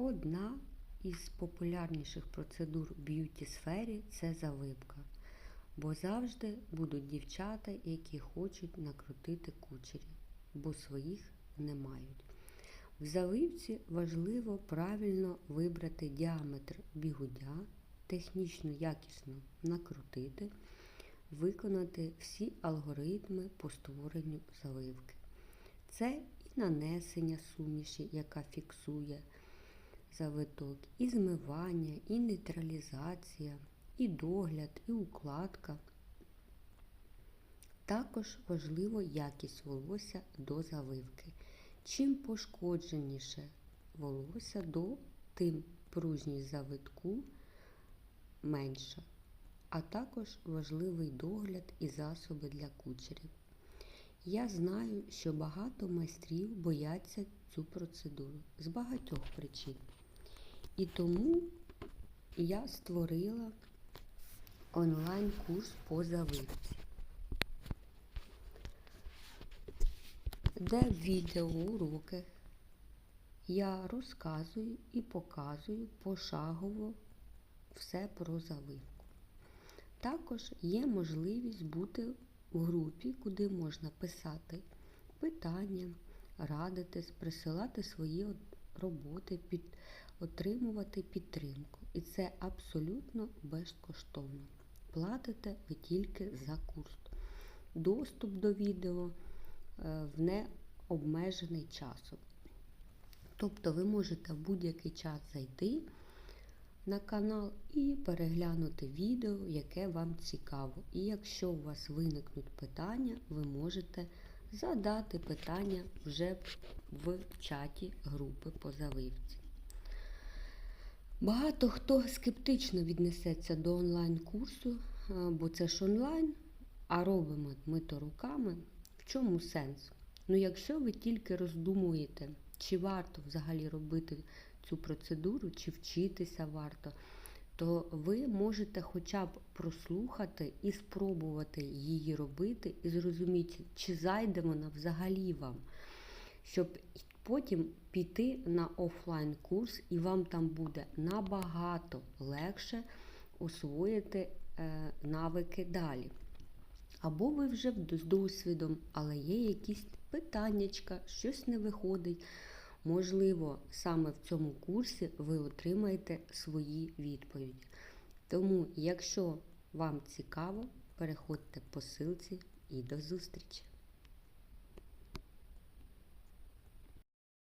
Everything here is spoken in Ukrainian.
Одна із популярніших процедур в б'юті сфері це завивка. Бо завжди будуть дівчата, які хочуть накрутити кучері, бо своїх не мають. В завивці важливо правильно вибрати діаметр бігудя, технічно якісно накрутити, виконати всі алгоритми по створенню завивки. Це і нанесення суміші, яка фіксує завиток, і змивання, і нейтралізація, і догляд, і укладка. Також важливо якість волосся до завивки. Чим пошкодженіше волосся, до, тим пружність завитку менша. А також важливий догляд і засоби для кучерів. Я знаю, що багато майстрів бояться цю процедуру з багатьох причин. І тому я створила онлайн-курс по завивці, де відеоуроки я розказую і показую пошагово все про завивку. Також є можливість бути в групі, куди можна писати питання, радитись, присилати свої роботи, під, отримувати підтримку. І це абсолютно безкоштовно. Платите ви тільки за курс. Доступ до відео е, в необмежений часом. Тобто ви можете в будь-який час зайти на канал і переглянути відео, яке вам цікаво. І якщо у вас виникнуть питання, ви можете задати питання вже в чаті групи по завивці. Багато хто скептично віднесеться до онлайн-курсу, бо це ж онлайн, а робимо ми то руками. В чому сенс? Ну, якщо ви тільки роздумуєте, чи варто взагалі робити цю процедуру, чи вчитися варто, то ви можете хоча б прослухати і спробувати її робити, і зрозуміти, чи зайде вона взагалі вам, щоб потім піти на офлайн курс, і вам там буде набагато легше освоїти е, навики далі. Або ви вже з досвідом, але є якісь питаннячка, щось не виходить. Можливо, саме в цьому курсі ви отримаєте свої відповіді. Тому, якщо вам цікаво, переходьте по ссылці і до зустрічі!